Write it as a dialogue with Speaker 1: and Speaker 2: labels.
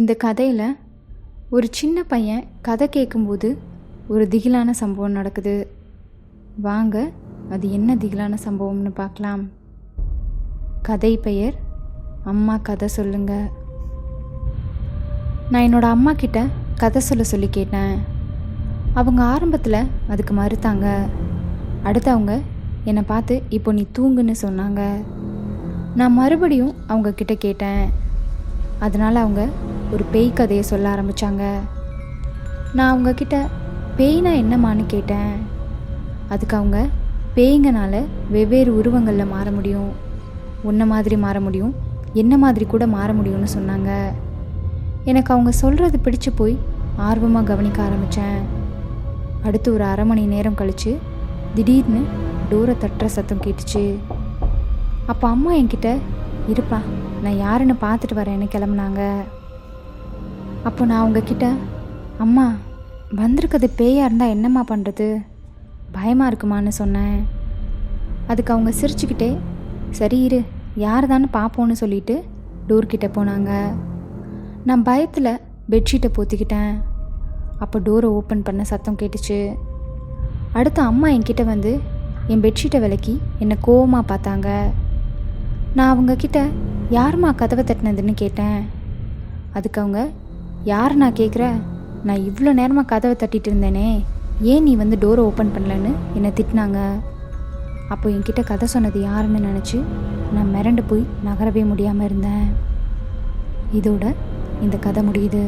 Speaker 1: இந்த கதையில் ஒரு சின்ன பையன் கதை கேட்கும்போது ஒரு திகிலான சம்பவம் நடக்குது. வாங்க அது என்ன திகிலான சம்பவம்னு பார்க்கலாம். கதை பெயர் அம்மா கதை சொல்லுங்க. நான் என்னோட அம்மா கிட்ட கதை சொல்ல சொல்லி கேட்டேன். அவங்க ஆரம்பத்தில் அதுக்கு மறுத்தாங்க. அடுத்தவங்க என்னை பார்த்து இப்போ நீ தூங்குன்னு சொன்னாங்க. நான் மறுபடியும் அவங்க கிட்ட கேட்டேன். அதனால் அவங்க ஒரு பேய் கதையை சொல்ல ஆரம்பித்தாங்க நான் அவங்கக்கிட்ட பேய்னா என்னம்மான்னு கேட்டேன். அதுக்கு அவங்க பேய்ங்கனால வெவ்வேறு உருவங்களில் மாற முடியும். உன்ன மாதிரி மாற முடியும் என்ன மாதிரி கூட மாற முடியும்னு சொன்னாங்க. எனக்கு அவங்க சொல்கிறது பிடிச்சு போய் ஆர்வமாக கவனிக்க ஆரம்பித்தேன் அடுத்து ஒரு அரை மணி நேரம் கழித்து திடீர்னு டோரை தட்டுற சத்தம் கேட்டுச்சு. அப்போ அம்மா என்கிட்ட இருப்பா நான் யாருன்னு பார்த்துட்டு வரேன்னு கிளம்புனாங்க. அப்போ நான் அவங்கக்கிட்ட அம்மா வந்திருக்கிறது பேயாக இருந்தால் என்னம்மா பண்ணுறது பயமாக இருக்குமான்னு சொன்னேன். அதுக்கு அவங்க சிரிச்சுக்கிட்டே சரி இரு யார் தானே பார்ப்போன்னு சொல்லிட்டு டோர்கிட்ட போனாங்க. நான் பயத்தில் பெட்ஷீட்டை போத்திக்கிட்டேன். அப்போ டோரை ஓப்பன் பண்ண சத்தம் கேட்டுச்சு. அடுத்து அம்மா என்கிட்ட வந்து என் பெட்ஷீட்டை விலக்கி என்னை கோவமாக பார்த்தாங்க. நான் அவங்க யாருமா கதவை தட்டினதுன்னு கேட்டேன். அதுக்கு அவங்க யார் நான் கேட்குற நான் இவ்வளோ நேரமாக கதவை தட்டிட்டு இருந்தேனே. ஏன் நீ வந்து டோரை ஓப்பன் பண்ணலன்னு என்னை திட்டினாங்க? அப்போ என்கிட்ட கதை சொன்னது யாருன்னு நினச்சி நான் மிரண்டு போய் நகரவே முடியாமல் இருந்தேன். இதோட இந்த கதை முடியுது.